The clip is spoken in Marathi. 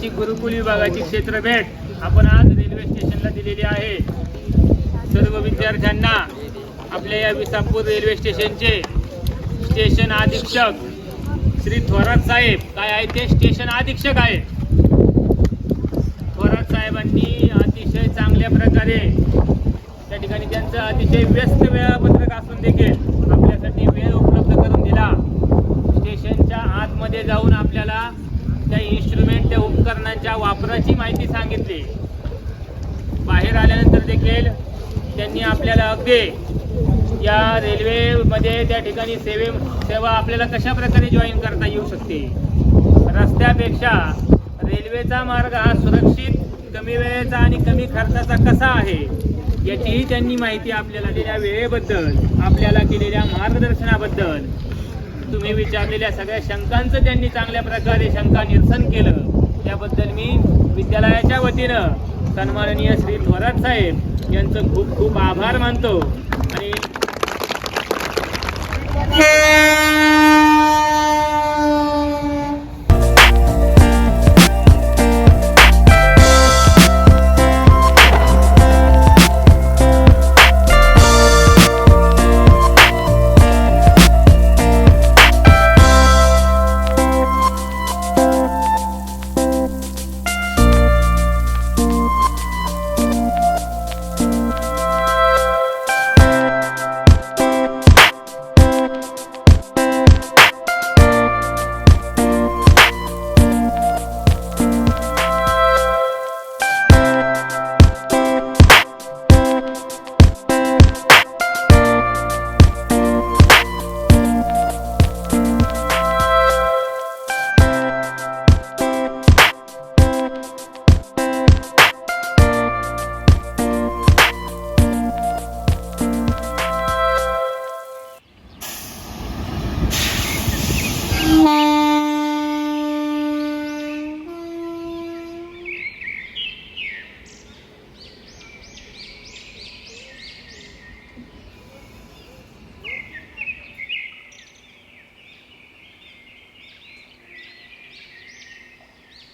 मित्र भेट आपण आज रेल्वे स्टेशनला दिलेली आहे. सर्व विद्यार्थ्यांना आपल्या या विसापूर रेल्वे स्टेशनचे स्टेशन अधीक्षक श्री थोरात साहेब काय आहे ते? स्टेशन अधीक्षक आहे. थोरात साहेबांनी अतिशय चांगल्या प्रकारे त्या ठिकाणी त्यांचं अतिशय व्यस्त वेळापत्रक असून देखील आपल्यासाठी वेळ उपलब्ध करून दिला. स्टेशनच्या आतमध्ये जाऊन आपल्याला त्या इन्स्ट्रुमेंट त्या उपकरणांच्या वापराची माहिती सांगितली. बाहेर आल्यानंतर देखील त्यांनी आपल्याला अगदी या रेल्वेमध्ये त्या ठिकाणी सेवे सेवा आपल्याला कशा प्रकारे जॉईन करता येऊ शकते? रस्त्यापेक्षा रेल्वेचा मार्ग हा सुरक्षित कमी वेळेचा आणि कमी खर्चाचा कसा आहे याचीही त्यांनी माहिती आपल्याला दिल्या वेळेबद्दल आपल्याला केलेल्या मार्गदर्शनाबद्दल. तुम्ही विचारलेल्या सगळ्या शंकांचं त्यांनी चांगल्या प्रकारे शंका निरसन केलं. त्याबद्दल मी विद्यालयाच्या वतीनं सन्माननीय श्री थोरात साहेब यांचं खूप खूप आभार मानतो.